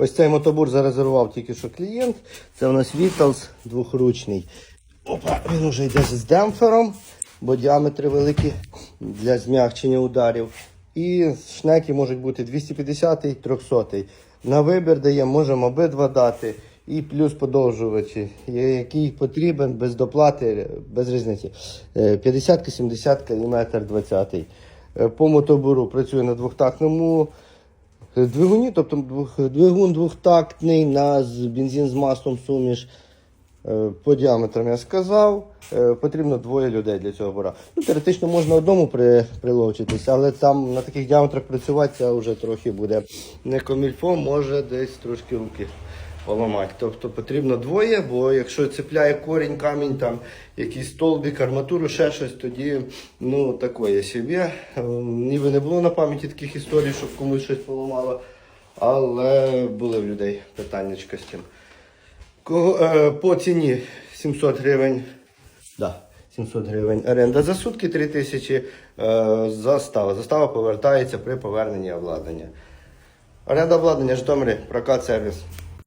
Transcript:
Ось цей мотобур зарезервував тільки що клієнт. Це у нас Віталс двохручний. Опа, він уже йде з демпфером, бо діаметри великі для змягчення ударів. І шнеки можуть бути 250 300 На вибір даємо, можемо обидва дати. І плюс подовжувачі, який потрібен без доплати, без різниці. 50 70 мм 20 По мотобуру працює на двохтактному двигуні, тобто двигун двохтактний на бензин з маслом суміш. Е, По діаметрам я сказав, Е, потрібно двоє людей для цього бура. Ну, теоретично можна одному при, приловчитись, але там на таких діаметрах працювати це вже трохи буде не комільфо, може десь трошки руки поламати. Тобто потрібно двоє, бо якщо цепляє корінь, камінь, там якийсь столбик, арматуру, ще щось, тоді ну такое собі. Е, Ніби не було на пам'яті таких історій, щоб комусь щось поламало. Але були в людей питаннячка з тим. Кого, е, по ціні 700 гривень. Да, 700 гривень оренда за сутки 3000 е, застава. Застава повертається при поверненні обладнання. Оренда обладнання Житомирі, прокат сервіс.